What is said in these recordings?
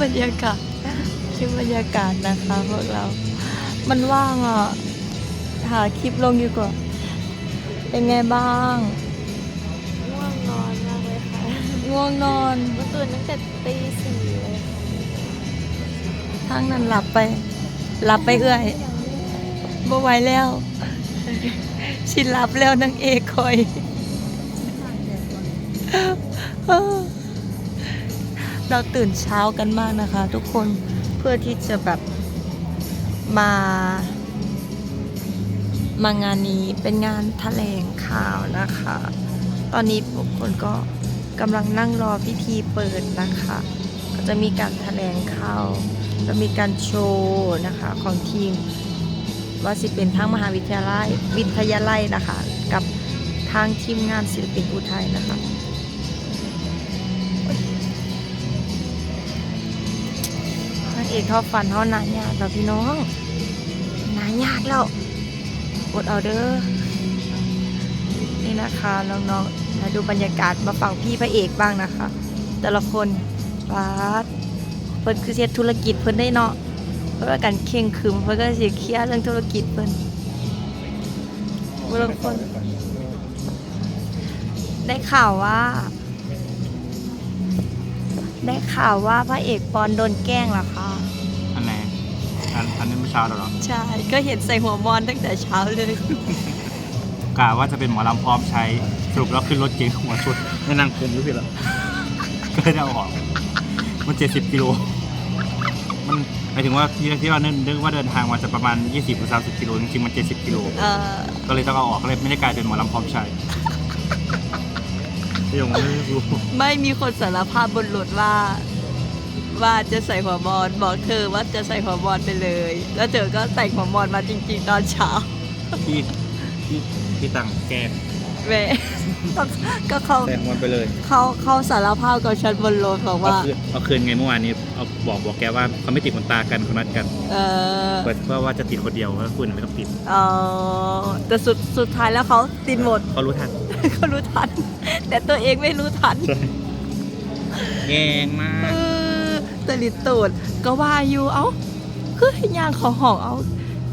บรรยากาศที่บรรยากาศนะคะพวกเรา มันว่างอะหาคลิปลงอยู่ก่อนเป็นไงบ้าง ง่วงนอนมากเลยค่ะง่วงนอนเมื่อตื่นตั้งแต่ตีสี่เลยทางนั้นหลับไป หลับไปเอื่อยบ่ไหวแล้ว ชินหลับแล้วนางเอกคอย เราตื่นเช้ากันมากนะคะ ทุกคนเพื่อที่จะแบบมามางานนี้เป็นงานแถลงข่าวนะคะ ตอนนี้ทุกคนก็กำลังนั่งรอพิธีเปิดนะคะ ก็จะมีการแถลงข่าวจะมีการโชว์นะคะของทีม ว่าสิเป็นทางมหาวิทยาลัยวิทยาลัยนะคะ กับทางทีมงานศิลปินอุทัยนะคะ นางเอกทอฟันเขาหนายากแล้วพี่น้องหนายากแล้วอดเอาเด้อนี่นะคะน้องๆมาดูบรรยากาศมาฟังพี่พระเอกบ้างนะคะ แต่ละคนบาสเพิ่นคือเฮ็ดธุรกิจเพิ่นได้เนาะเพราะว่าการเข่งขรึมเพิ่นก็สิเคลียร์เรื่องธุรกิจเพิ่นแต่ละคน ได้ข่าวว่า ได้ข่าวว่าพระเอกปอนโดนแกล้งเหรอคะ อันอันนี้เมื่อเช้าเหรอใช่ ก็เห็นใส่หัวมอนตั้งแต่เช้าเลยกะว่าจะเป็นหมอลำพร้อมใช้สรุปแล้วขึ้นรถเก๋งหัวชุดไม่นั่งคุมรู้สึกหรอก็เลยได้เอาออกมันเจ็ดสิบกิโลมันหมายถึงว่าที่ที่ว่าเนึกว่าเดินทางมาจะประมาณ 20หรือ30กิโลจริงๆมัน 70กิโลเออก็เลยต้องเอาออกเลยไม่ได้กลายเป็นหมอลำพร้อมใช้ที่ยังไม่รู้ไม่มีคนสารภาพบนรถว่า ว่าจะใส่หัวมอนบอกเธอว่าจะใส่หัวมอนไปเลย แล้วเธอก็ใส่หัวมอนมาจริง ๆ ตอนเช้าที่ที่ที่ตังแกมแหม่ก็เขาแต่งวันไปเลยเขาเขาสารภาพกับฉันบนรถบอกเอาว่าคืนเอาคืนไงเมื่อวานนี้เอาบอกบอกแกว่าเขาไม่ติดขนตากันเขานัดกัน เออเปิดเพื่อว่าจะติดคนเดียวแล้วคุณไม่ต้องติดเออแต่สุดสุดท้ายแล้วเขาติดหมดเขารู้ทันเขารู้ทัน แต่ตัวเองไม่รู้ทันแงงมาเอก แต่ลิตตูดก็ว่าอยู่เอ้าคือย่างเขอห้องเอา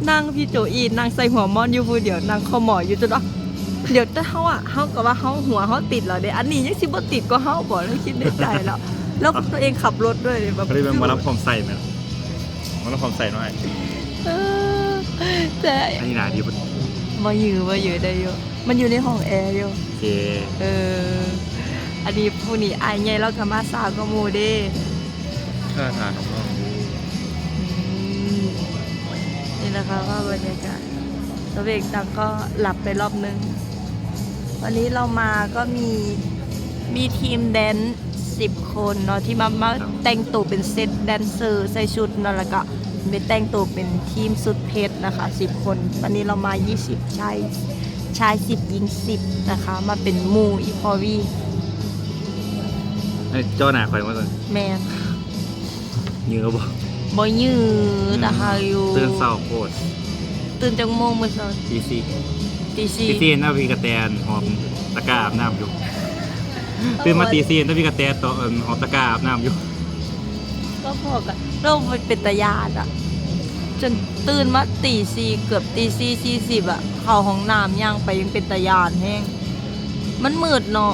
นั่งพี่โจอีนั่งใส่หัวมอนอยู่ผู้เดียวนั่งคอหมออยู่จนว่าเดี๋ยวแต่เฮาอะเฮาก็ว่าเฮาหัวเฮาติดแล้วเด้อันนี้ยังสิบติดก็เฮาบ่แล้วคิดในใจแล้วแล้วตัวเองขับรถด้วยแบบเขาเรียกเป็นหมารับความใส่ไหมมารับความใส่หน่อยเออแต่อันนี้นาดีมาอยู่มาอยู่ได้อยู่มันอยู่ในห้องแอร์อยู่เอออันนี้ผู้นี้อายใหญ่แล้วก็มาสาวก็มู่เด้ ท่าทางของน้องอืมนี่นะคะว่าบรรยากาศตัวเอกตังก็หลับไปรอบนึง วันนี้เรามาก็มีมีทีมแดนสิบคนเนาะที่มามาแต่งตัวเป็นเซตแดนเซอร์ใส่ชุดเนาะแล้วก็ไปแต่งตัวเป็นทีมสุดเพชรนะคะสิบคน วันนี้เรามา 20 ชายชายสิบหญิงสิบนะคะ มาเป็นหมูอีพอวีไอ้เจ้าหน้าคอยมาเลยแมน ยื้อบ่บ่ยืดนะคะอยู่เตือนเศร้าโคตรตื่นจากโมงมื้อเช้าทีซีตีสี่ทีซีหน้าพีกระแตนหอมตะกร้าอาบน้ำอยู่ตื่นมาตีซีหน้าพีกระแตนต่อเอิ่มหอมตะกร้าอาบน้ำอยู่ก็พอกันเราเป็นตายานอะจนตื่นมาตีสี่เกือบตีสี่สี่สิบอะเข้าห้องน้ำย่างไปยังเป็นตายานแห้งมันมืดเนาะ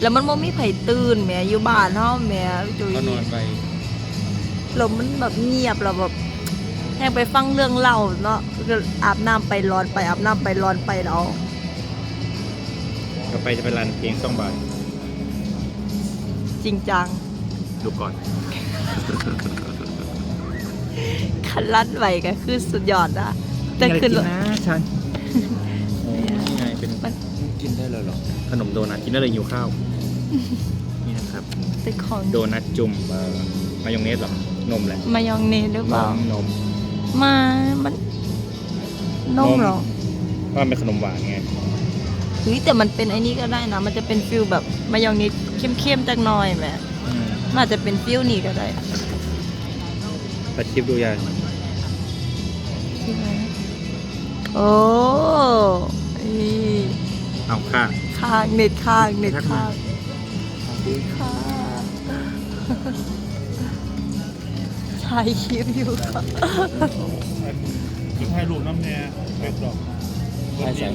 แล้วมันบ่มีไผตื่นแหมอยู่บ้านเฮาแหมจุยก็นอนไป ลมมันแบบเงียบแล้วแบบแห้งไปฟังเรื่องเล่าเนาะก็อาบน้ำไปร้อนไปอาบน้ำไปร้อนไปแล้วก็ไปจะไปรันเพลงสองบาทจริงจังดูก่อนคันลัดไหวก็คือสุดยอดอะแต่ขึ้นรถนะชันไงเป็นมันกินได้เลยหรอขนมโดนัทกินได้เลยหิวข้าวนี่นะครับเป็นของโดนัทจุ่มเอ่อ มายองเนสเหรอนมแหละมายองเนสหรือเปล่านมนมมา มันนมเหรอว่ามันเป็นขนมหวานไงเฮ้ยแต่มันเป็นไอ้นี่ก็ได้นะ มันจะเป็นฟิลแบบมายองเนสเข้มๆจักหน่อยแหมมันอาจจะเป็นฟิลนี่ก็ได้ตัดคลิปดูยังโอ้ยเอาค่ะข้างเน็ตข้างเน็ตทักมาข้างดีค่ะ ถ่ายคลิปอยู่ค่ะคือถ่ายรูปน้ำแน่แบกดอกใช่ใช่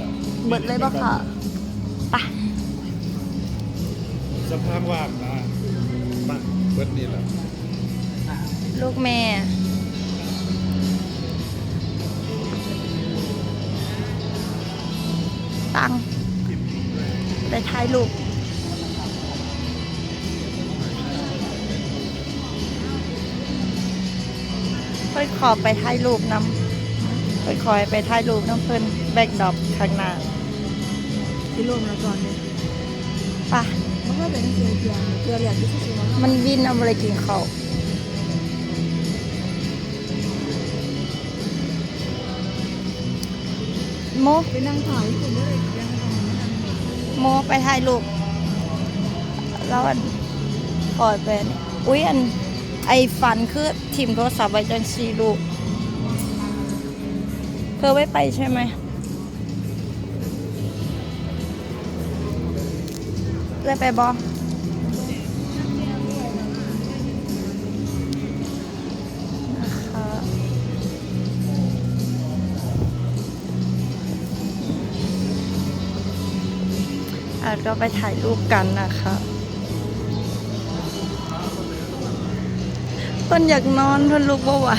เบิดเลยปะค่ะไปสะพานว่างนะมาเบิดนี่แหละลูกแม่ตังไปถ่ายรูป ค่อยขอไปถ่ายรูปน้ำค่อยคอยไปถ่ายรูปน้ำเพิ่นแบกดรอปข้างหน้าที่รวมแล้วก่อนเนี่ยไป่ะมันก็เป็นเกลือเกลือเกลือเหลือที่สุดแล้วมันวินเอาอะไรกินเขาวโมไปนั่งถ่ายคุณก็เลยยังทำไม่ทันโมไปถ่ายรูปแล้วอันปล่อยไปนี่อุ้ยอัน ไอฟันคือทีมโทรศัพท์ไว้จังซีลูกเธอไว้ไปใช่ไหมเลยไปบอนะคะก็ไปถ่ายรูปกันนะคะ เพิ่นอยากนอนเพิ่นลุกบ่ไหว